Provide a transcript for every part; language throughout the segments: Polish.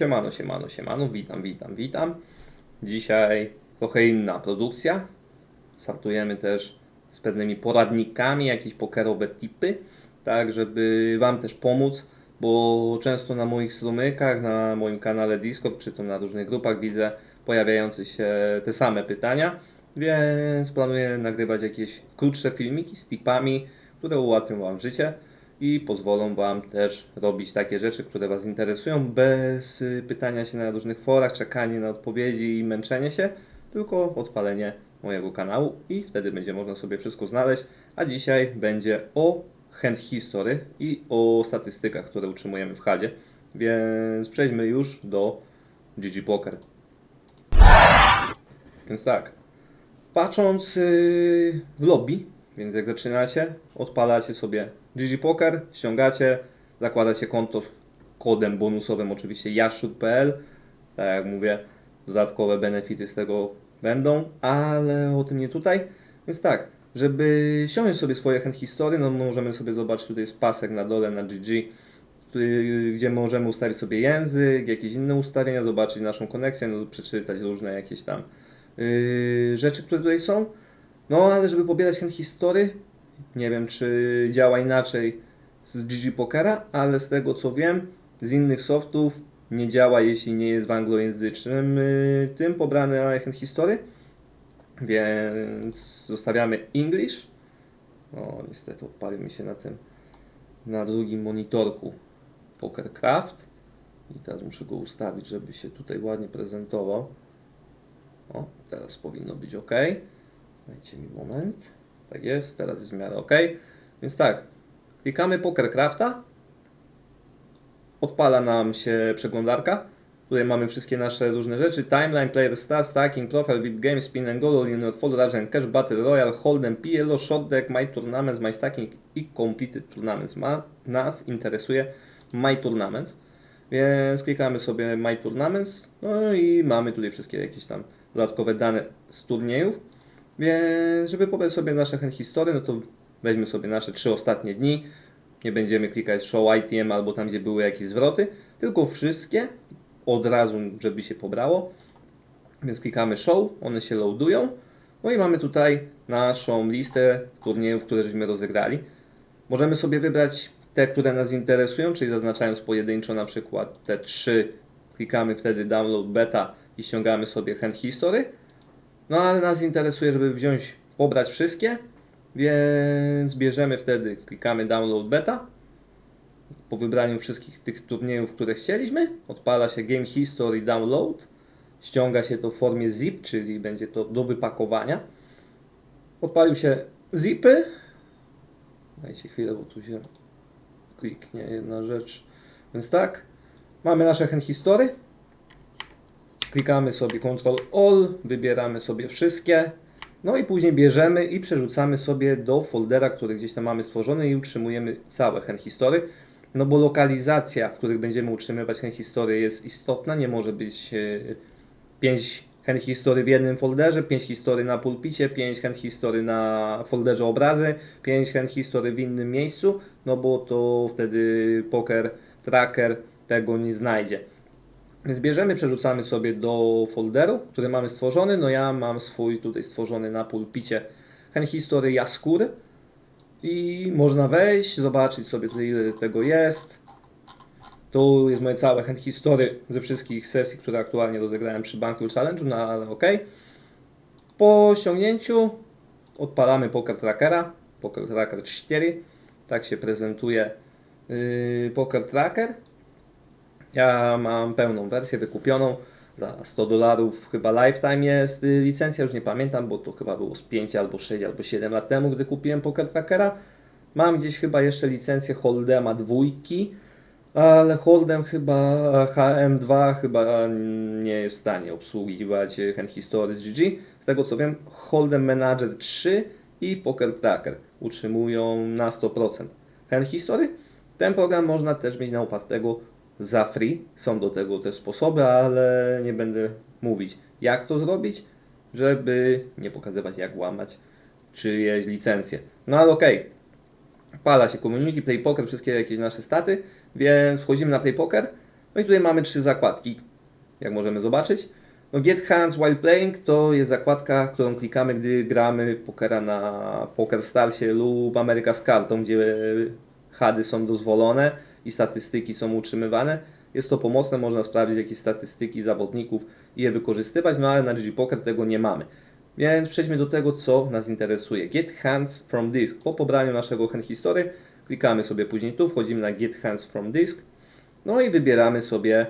Siemano, siemano, siemano, witam, witam, witam. Dzisiaj trochę inna produkcja. Startujemy też z pewnymi poradnikami, jakieś pokerowe tipy, tak żeby Wam też pomóc, bo często na moich strumykach, na moim kanale Discord, czy to na różnych grupach widzę pojawiające się te same pytania, więc planuję nagrywać jakieś krótsze filmiki z tipami, które ułatwią Wam życie i pozwolą Wam też robić takie rzeczy, które Was interesują, bez y, pytania się na różnych forach, czekanie na odpowiedzi i męczenie się, tylko odpalenie mojego kanału i wtedy będzie można sobie wszystko znaleźć. A dzisiaj będzie o hand history i o statystykach, które utrzymujemy w HADzie. Więc przejdźmy już do GG Poker. Więc tak, patrząc yy, w lobby, więc jak zaczynacie, odpalacie sobie GG Poker, ściągacie, zakładacie konto kodem bonusowym oczywiście jaszczur.pl. Tak jak mówię, dodatkowe benefity z tego będą, ale o tym nie tutaj. Więc tak, żeby ściągnąć sobie swoje hand history, no możemy sobie zobaczyć, tutaj jest pasek na dole na GG, który, gdzie możemy ustawić sobie język, jakieś inne ustawienia, zobaczyć naszą koneksję, no, przeczytać różne jakieś tam yy, rzeczy, które tutaj są. No ale żeby pobierać hand history, nie wiem czy działa inaczej z GG Pokera, ale z tego co wiem, z innych softów nie działa, jeśli nie jest w anglojęzycznym yy, tym pobrany hand history. Więc zostawiamy English. O, niestety odpalił mi się na tym, na drugim monitorku Pokercraft. I teraz muszę go ustawić, żeby się tutaj ładnie prezentował. O, teraz powinno być ok. Dajcie mi moment. Tak jest, teraz jest w miarę ok. Więc tak, klikamy Pokercrafta. Odpala nam się przeglądarka. Tutaj mamy wszystkie nasze różne rzeczy. Timeline, Player Stats, Stacking, Profile, VIP Game, Spin and Goal, Unit Fall, and Cash, Battle Royale, Hold'em, PLO, Shot Deck, My Tournaments, My Stacking i Completed Tournaments. Ma, nas interesuje My Tournaments. Więc klikamy sobie My Tournaments. No i mamy tutaj wszystkie jakieś tam dodatkowe dane z turniejów. Więc żeby pobrać sobie nasze hand history, no to weźmy sobie nasze trzy ostatnie dni. Nie będziemy klikać show ITM albo tam, gdzie były jakieś zwroty, tylko wszystkie od razu, żeby się pobrało. Więc klikamy show, one się loadują. No i mamy tutaj naszą listę turniejów, które żeśmy rozegrali. Możemy sobie wybrać te, które nas interesują, czyli zaznaczając pojedynczo na przykład te trzy, klikamy wtedy download beta i ściągamy sobie hand history. No ale nas interesuje, żeby wziąć, pobrać wszystkie, więc bierzemy wtedy, klikamy download beta. Po wybraniu wszystkich tych turniejów, które chcieliśmy, odpala się Game History Download. Ściąga się to w formie zip, czyli będzie to do wypakowania. Odpalił się zipy. Dajcie chwilę, bo tu się kliknie jedna rzecz. Więc tak, mamy nasze hand history. Klikamy sobie Ctrl All, wybieramy sobie wszystkie. No i później bierzemy i przerzucamy sobie do foldera, który gdzieś tam mamy stworzony i utrzymujemy całe hand history. No bo lokalizacja, w których będziemy utrzymywać hand history jest istotna. Nie może być 5 hand history w jednym folderze, 5 history na pulpicie, 5 hand history na folderze obrazy, 5 hand history w innym miejscu, no bo to wtedy poker tracker tego nie znajdzie. Więc bierzemy, przerzucamy sobie do folderu, który mamy stworzony. No ja mam swój tutaj stworzony na pulpicie hand history Jaskur. I można wejść, zobaczyć sobie tutaj ile tego jest. Tu jest moje całe hand history ze wszystkich sesji, które aktualnie rozegrałem przy Banku Challenge'u, no ale ok. Po ściągnięciu odpalamy Poker Trackera, Poker Tracker 4. Tak się prezentuje yy, Poker Tracker. Ja mam pełną wersję wykupioną za 100 dolarów, chyba lifetime jest y, licencja, już nie pamiętam, bo to chyba było z 5 albo 6 albo 7 lat temu, gdy kupiłem Poker Trackera. Mam gdzieś chyba jeszcze licencję Holdema dwójki, ale Holdem chyba HM2 chyba nie jest w stanie obsługiwać Hand History z GG. Z tego co wiem, Holdem Manager 3 i Poker Tracker utrzymują na 100% Hand History. Ten program można też mieć na upartego za free. Są do tego też sposoby, ale nie będę mówić jak to zrobić, żeby nie pokazywać jak łamać czyjeś licencje. No ale okej, okay. pala się community, play poker, wszystkie jakieś nasze staty, więc wchodzimy na play poker. No i tutaj mamy trzy zakładki, jak możemy zobaczyć. No Get Hands While Playing to jest zakładka, którą klikamy, gdy gramy w pokera na Poker Starsie lub America z kartą, gdzie hady są dozwolone i statystyki są utrzymywane. Jest to pomocne, można sprawdzić jakieś statystyki zawodników i je wykorzystywać, no ale na GG Poker tego nie mamy. Więc przejdźmy do tego, co nas interesuje. Get Hands from Disk. Po pobraniu naszego hand history klikamy sobie później tu, wchodzimy na Get Hands from Disk, no i wybieramy sobie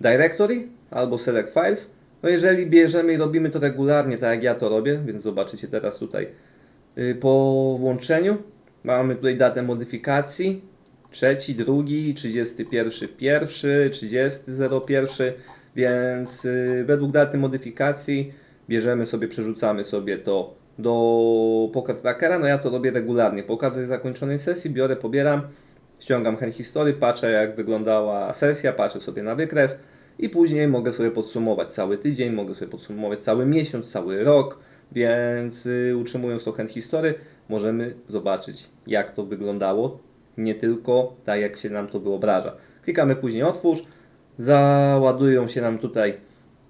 Directory albo Select Files. No jeżeli bierzemy i robimy to regularnie, tak jak ja to robię, więc zobaczycie teraz tutaj y, po włączeniu. Mamy tutaj datę modyfikacji, trzeci, drugi, 31, pierwszy, 30, 01, więc y, według daty modyfikacji bierzemy sobie, przerzucamy sobie to do Poker Trackera. No ja to robię regularnie. Po każdej zakończonej sesji biorę, pobieram, ściągam hand history, patrzę jak wyglądała sesja, patrzę sobie na wykres i później mogę sobie podsumować cały tydzień, mogę sobie podsumować cały miesiąc, cały rok, więc y, utrzymując to hand history możemy zobaczyć jak to wyglądało, nie tylko tak jak się nam to wyobraża. Klikamy później otwórz, załadują się nam tutaj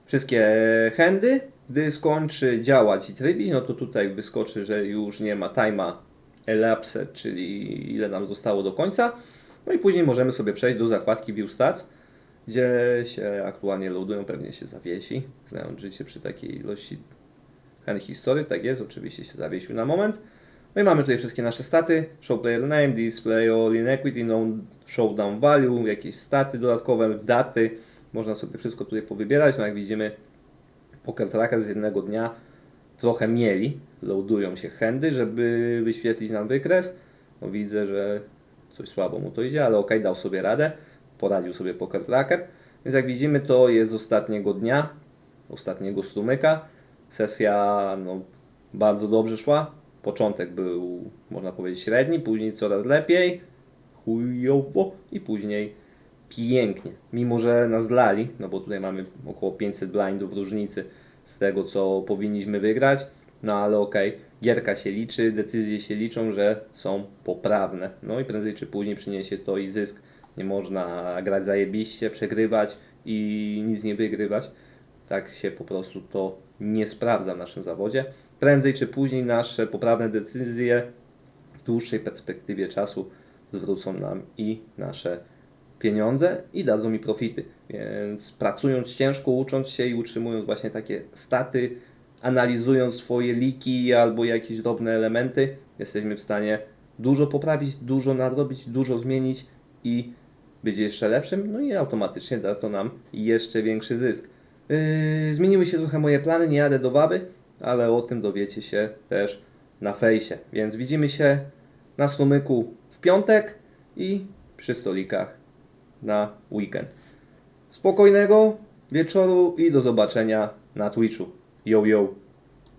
wszystkie handy. Gdy skończy działać i trybić, no to tutaj wyskoczy, że już nie ma time'a elapsed, czyli ile nam zostało do końca. No i później możemy sobie przejść do zakładki View Stats, gdzie się aktualnie loadują, pewnie się zawiesi, znając życie przy takiej ilości hand history, tak jest, oczywiście się zawiesił na moment. No i mamy tutaj wszystkie nasze staty, show player name, display all inequity, no show down value, jakieś staty dodatkowe, daty, można sobie wszystko tutaj powybierać, no jak widzimy Poker Tracker z jednego dnia trochę mieli, loadują się handy, żeby wyświetlić nam wykres. No widzę, że coś słabo mu to idzie, ale ok, dał sobie radę, poradził sobie Poker Tracker. Więc jak widzimy, to jest z ostatniego dnia, ostatniego strumyka. Sesja no, bardzo dobrze szła. Początek był, można powiedzieć, średni, później coraz lepiej, chujowo i później pięknie. Mimo, że nas lali, no bo tutaj mamy około 500 blindów różnicy z tego, co powinniśmy wygrać, no ale okej, gierka się liczy, decyzje się liczą, że są poprawne. No i prędzej czy później przyniesie to i zysk. Nie można grać zajebiście, przegrywać i nic nie wygrywać. Tak się po prostu to nie sprawdza w naszym zawodzie. Prędzej czy później nasze poprawne decyzje w dłuższej perspektywie czasu zwrócą nam i nasze pieniądze i dadzą mi profity. Więc pracując ciężko, ucząc się i utrzymując właśnie takie staty, analizując swoje liki albo jakieś drobne elementy, jesteśmy w stanie dużo poprawić, dużo nadrobić, dużo zmienić i być jeszcze lepszym, no i automatycznie da to nam jeszcze większy zysk. Yy, zmieniły się trochę moje plany, nie jadę do Wawy, ale o tym dowiecie się też na fejsie. Więc widzimy się na strumyku w piątek i przy stolikach na weekend. Spokojnego wieczoru i do zobaczenia na Twitchu. Yo, yo.